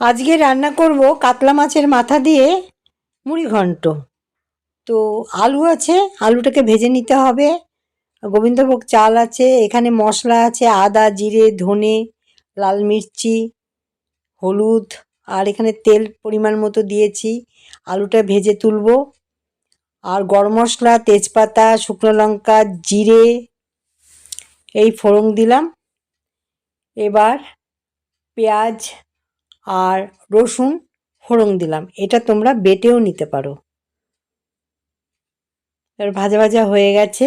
আজকে রান্না করব কাতলা মাছের মাথা দিয়ে মুড়ি ঘন্ট। তো আলু আছে, আলুটাকে ভেজে নিতে হবে। গোবিন্দভোগ চাল আছে, এখানে মশলা আছে, আদা, জিরে, ধনে, লাল মির্চি, হলুদ, আর এখানে তেল পরিমাণ মতো দিয়েছি। আলুটা ভেজে তুলব। আর গরম মশলা, তেজপাতা, শুকনো লঙ্কা, জিরে, এই ফোড়ন দিলাম। এবার পেঁয়াজ আর রসুন ফোড়ন দিলাম। এটা তোমরা বেটেও নিতে পারো। এবার ভাজা ভাজা হয়ে গেছে।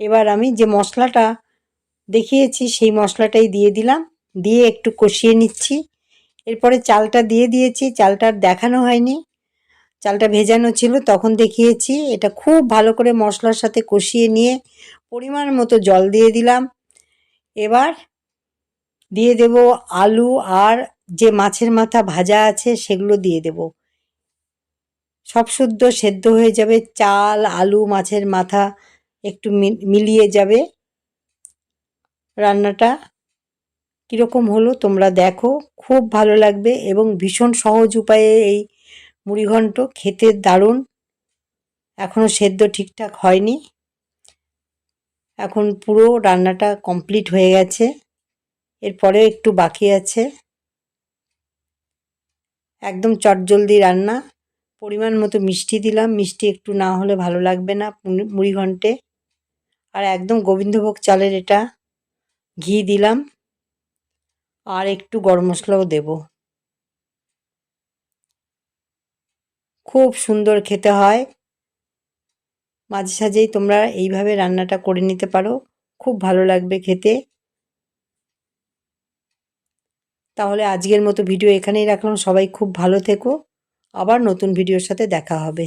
এবার আমি যে মশলাটা দেখিয়েছি, সেই মশলাটাই দিয়ে দিলাম। দিয়ে একটু কষিয়ে নিচ্ছি। এরপরে চালটা দিয়ে দিয়েছি। চালটা দেখানো হয়নি। চালটা ভেজানো ছিল, তখন দেখিয়েছি। এটা খুব ভালো করে মশলার সাথে কষিয়ে নিয়ে পরিমাণ মতো জল দিয়ে দিলাম। এবার দিয়ে দেব আলু আর যে মাছের মাথা ভাজা আছে সেগুলো দিয়ে দেব। সব শুদ্ধ সেদ্ধ হয়ে যাবে, চাল, আলু, মাছের মাথা একটু মিলিয়ে যাবে। রান্নাটা কীরকম হলো তোমরা দেখো, খুব ভালো লাগবে এবং ভীষণ সহজ উপায়ে এই মুড়িঘণ্ট খেতে দারুণ। এখনও সেদ্ধ ঠিকঠাক হয়নি। এখন পুরো রান্নাটা কমপ্লিট হয়ে গেছে। এরপরে একটু বাকি আছে। একদম চটজলদি রান্না। পরিমাণ মতো মিষ্টি দিলাম। মিষ্টি একটু না হলে ভালো লাগবে না মুড়ি ঘন্টে। আর একদম গোবিন্দভোগ চালের এটা ঘি দিলাম। আর একটু গরম মশলাও দেব। খুব সুন্দর খেতে হয়। মাঝে সাঝেই তোমরা এইভাবে রান্নাটা করে নিতে পারো। খুব ভালো লাগবে খেতে। তাহলে আজকের মতো ভিডিও এখানেই রাখলাম। সবাই খুব ভালো থেকো। আবার নতুন ভিডিওর সাথে দেখা হবে।